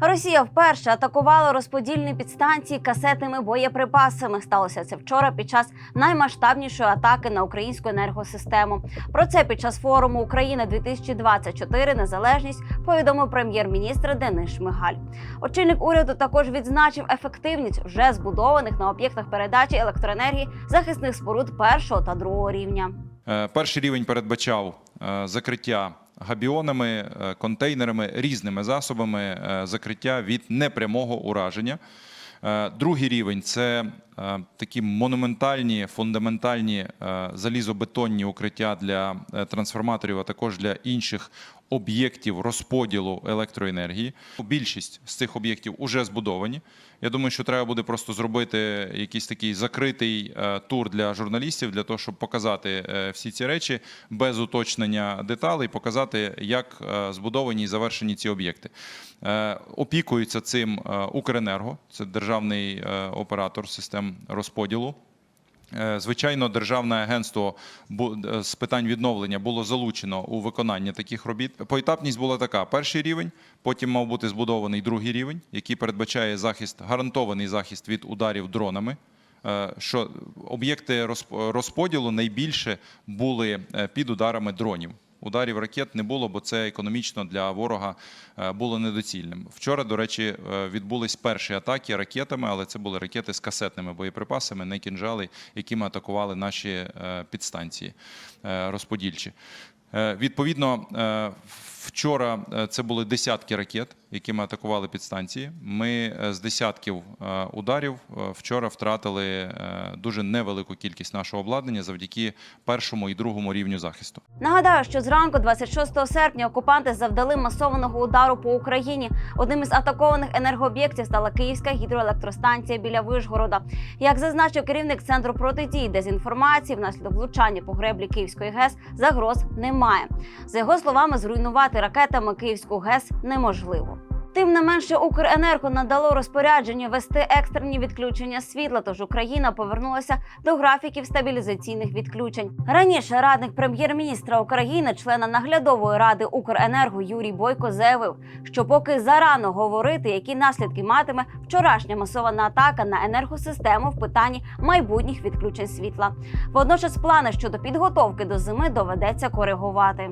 Росія вперше атакувала розподільні підстанції касетними боєприпасами. Сталося це вчора під час наймасштабнішої атаки на українську енергосистему. Про це під час форуму Україна 2024 Незалежність повідомив прем'єр-міністр Денис Шмигаль. Очільник уряду також відзначив ефективність вже збудованих на об'єктах передачі електроенергії захисних споруд першого та другого рівня. Е, Перший рівень передбачав е, закриття габіонами, е, контейнерами, різними засобами е, закриття від непрямого ураження. Е, Другий рівень це такі монументальні, фундаментальні залізобетонні укриття для трансформаторів, а також для інших об'єктів розподілу електроенергії. Більшість з цих об'єктів вже збудовані. Я думаю, що треба буде просто зробити якийсь такий закритий е, тур для журналістів для того, щоб показати е, всі ці речі без уточнення деталей, показати, як е, збудовані і завершені ці об'єкти. Опікується цим Укренерго, це державний оператор систем розподілу. Е, Звичайно, державне агентство е, з питань відновлення було залучено у виконання таких робіт. Поетапність була така: перший рівень, потім мав бути збудований другий рівень, який передбачає захист, гарантований захист від ударів дронами. Е, Що об'єкти розп- розподілу найбільше були під ударами дронів. Ударів ракет не було, бо це економічно для ворога е, було недоцільним. Вчора, до речі, е, відбулись перші атаки ракетами, але це були ракети з касетними боєприпасами, не кінжали, якими атакували наші е, підстанції розподільчі. Відповідно, вчора це були десятки ракет, якими атакували підстанції. Ми е, з десятків е, ударів е, вчора втратили дуже невелику кількість нашого обладнання завдяки першому і другому рівню захисту. Нагадаю, що зранку, 26 серпня, окупанти завдали масованого удару по Україні. Одним із атакованих енергооб'єктів стала Київська гідроелектростанція біля Вишгорода. Як зазначив керівник центру протидії дезінформації, внаслідок влучання по греблі Київської ГЕС загроз немає. За його словами, зруйнувати ракетами Київську ГЕС неможливо. Тим не менше, Укренерго надало розпорядження вести екстрені відключення світла. Тож Україна повернулася до графіків стабілізаційних відключень. Раніше радник прем'єр-міністра України, члена наглядової ради Укренерго Юрій Бойко заявив, що поки зарано говорити, які наслідки матиме вчорашня масована атака на енергосистему в питанні майбутніх відключень світла. Водночас плани щодо підготовки до зими доведеться коригувати.